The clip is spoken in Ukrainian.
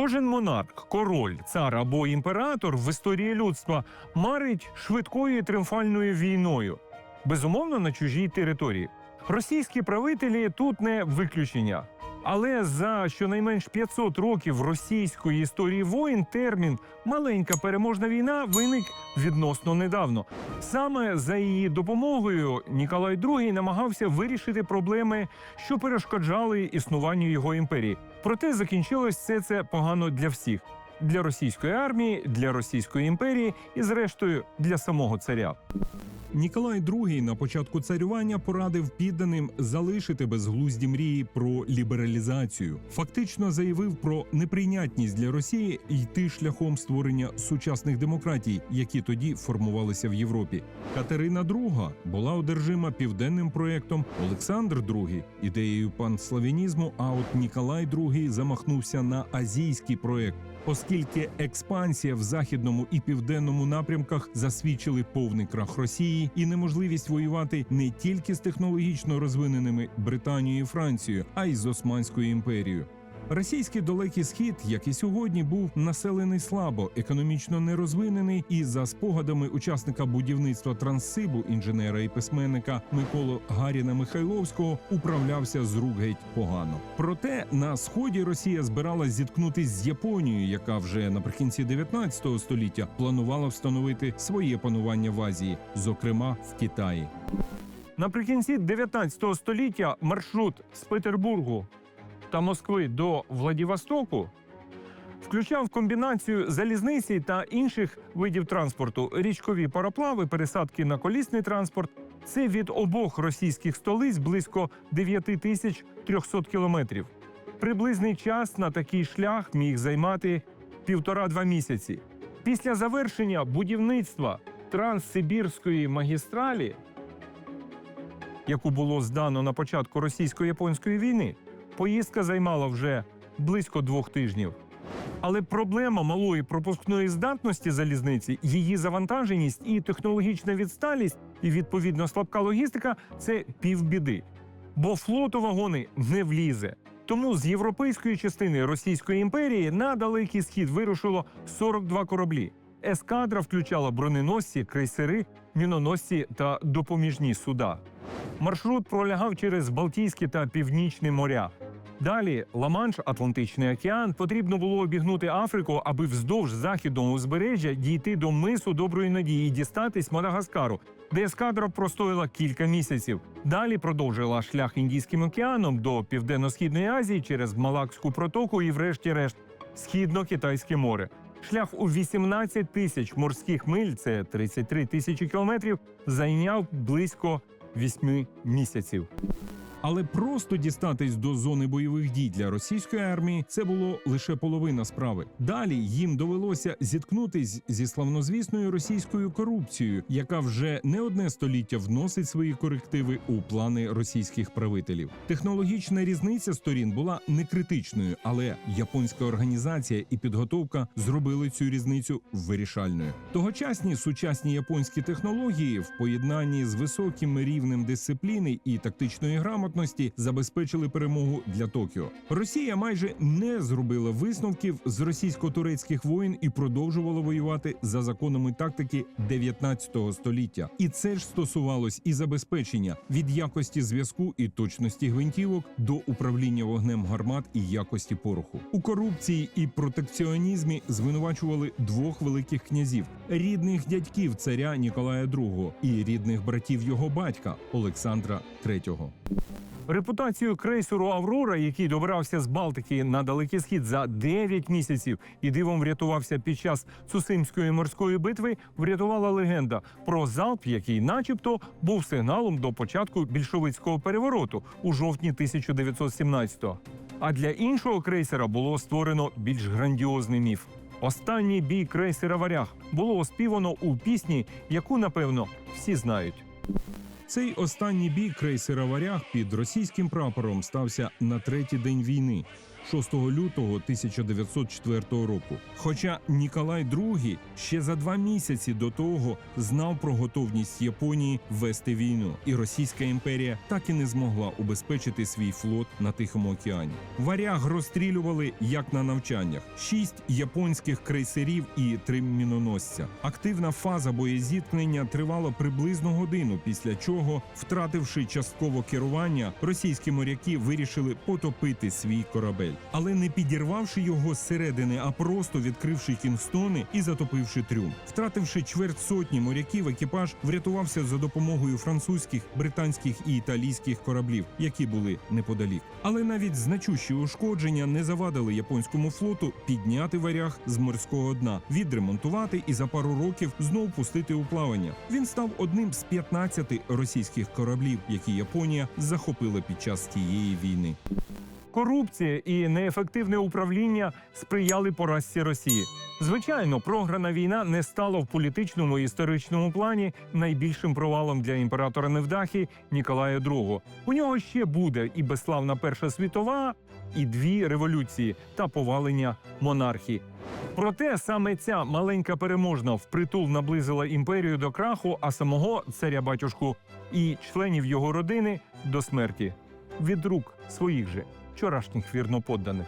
Кожен монарх, король, цар або імператор в історії людства марить швидкою і тріумфальною війною, безумовно на чужій території. Російські правителі тут не виключення. Але за щонайменш 500 років російської історії воїн термін маленька переможна війна виник відносно недавно. Саме за її допомогою Ніколай II намагався вирішити проблеми, що перешкоджали існуванню його імперії. Проте закінчилось все це погано для всіх: для російської армії, для Російської імперії і, зрештою, для самого царя. Ніколай II на початку царювання порадив підданим залишити безглузді мрії про лібералізацію. Фактично заявив про неприйнятність для Росії йти шляхом створення сучасних демократій, які тоді формувалися в Європі. Катерина II була одержима південним проектом, Олександр II – ідеєю панславянізму. А от Ніколай II замахнувся на азійський проект. Оскільки експансія в західному і південному напрямках засвідчили повний крах Росії і неможливість воювати не тільки з технологічно розвиненими Британією і Францією, а й з Османською імперією. Російський далекий схід, як і сьогодні, був населений слабо, економічно нерозвинений, і за спогадами учасника будівництва Транссибу, інженера і письменника Миколу Гаріна Михайловського, управлявся з рук геть погано. Проте на сході Росія збиралась зіткнутись з Японією, яка вже наприкінці 19 століття планувала встановити своє панування в Азії, зокрема в Китаї. Наприкінці 19 століття маршрут з Петербургу та Москви до Владивостоку включав комбінацію залізниці та інших видів транспорту, річкові пароплави, пересадки на колісний транспорт. Це від обох російських столиць близько 9300 кілометрів. Приблизний час на такий шлях міг займати півтора-два місяці. Після завершення будівництва Транссибірської магістралі яку було здано на початку російсько-японської війни, поїздка займала вже близько двох тижнів. Але проблема малої пропускної здатності залізниці, її завантаженість і технологічна відсталість, і відповідно слабка логістика це півбіди. Бо флоту вагони не влізе. Тому з європейської частини Російської імперії на далекий схід вирушило 42 кораблі. Ескадра включала броненосці, крейсери, міноносці та допоміжні суда. Маршрут пролягав через Балтійське та Північне моря. Далі Ла-Манш, Атлантичний океан, потрібно було обігнути Африку, аби вздовж західного узбережжя дійти до мису Доброї Надії і дістатись Мадагаскару, де ескадра простояла кілька місяців. Далі продовжила шлях Індійським океаном до Південно-східної Азії через Малакську протоку і, врешті-решт, Східно-Китайське море. Шлях у 18 тисяч морських миль, це 33 тисячі кілометрів, зайняв близько 8 місяців. Але просто дістатись до зони бойових дій для російської армії це було лише половина справи. Далі їм довелося зіткнутись зі славнозвісною російською корупцією, яка вже не одне століття вносить свої корективи у плани російських правителів. Технологічна різниця сторін була не критичною, але японська організація і підготовка зробили цю різницю вирішальною. Тогочасні сучасні японські технології в поєднанні з високим рівнем дисципліни і тактичної грамотності забезпечили перемогу для Токіо. Росія майже не зробила висновків з російсько-турецьких воєн і продовжувала воювати за законами тактики 19 століття. І це ж стосувалось і забезпечення від якості зв'язку і точності гвинтівок до управління вогнем гармат і якості пороху. У корупції і протекціонізмі звинувачували двох великих князів: рідних дядьків царя Ніколая II і рідних братів його батька Олександра III. Репутацію крейсеру Аврора, який добрався з Балтики на далекий схід за 9 місяців і дивом врятувався під час Цусимської морської битви, врятувала легенда про залп, який, начебто, був сигналом до початку більшовицького перевороту у жовтні 1917-го. А для іншого крейсера було створено більш грандіозний міф. Останній бій крейсера Варяг було оспівано у пісні, яку напевно всі знають. Цей останній бій крейсера Варяг під російським прапором стався на третій день війни. 6 лютого 1904 року. Хоча Ніколай II ще за два місяці до того знав про готовність Японії вести війну, і Російська імперія так і не змогла убезпечити свій флот на Тихому океані. Варяг розстрілювали як на навчаннях: шість японських крейсерів і три міноносця. Активна фаза боєзіткнення тривала приблизно годину, після чого, втративши частково керування, російські моряки вирішили потопити свій корабель, але не підірвавши його зсередини, а просто відкривши кінгстони і затопивши трюм. Втративши чверть сотні моряків, екіпаж врятувався за допомогою французьких, британських і італійських кораблів, які були неподалік. Але навіть значущі ушкодження не завадили японському флоту підняти варяг з морського дна, відремонтувати і за пару років знов пустити у плавання. Він став одним з 15 російських кораблів, які Японія захопила під час тієї війни. Корупція і неефективне управління сприяли поразці Росії. Звичайно, програна війна не стала в політичному і історичному плані найбільшим провалом для імператора Невдахи Ніколая II. У нього ще буде і безславна Перша світова, і дві революції та повалення монархії. Проте саме ця маленька переможна впритул наблизила імперію до краху, а самого царя батюшку і членів його родини до смерті від рук своїх же вчорашніх вірноподданих.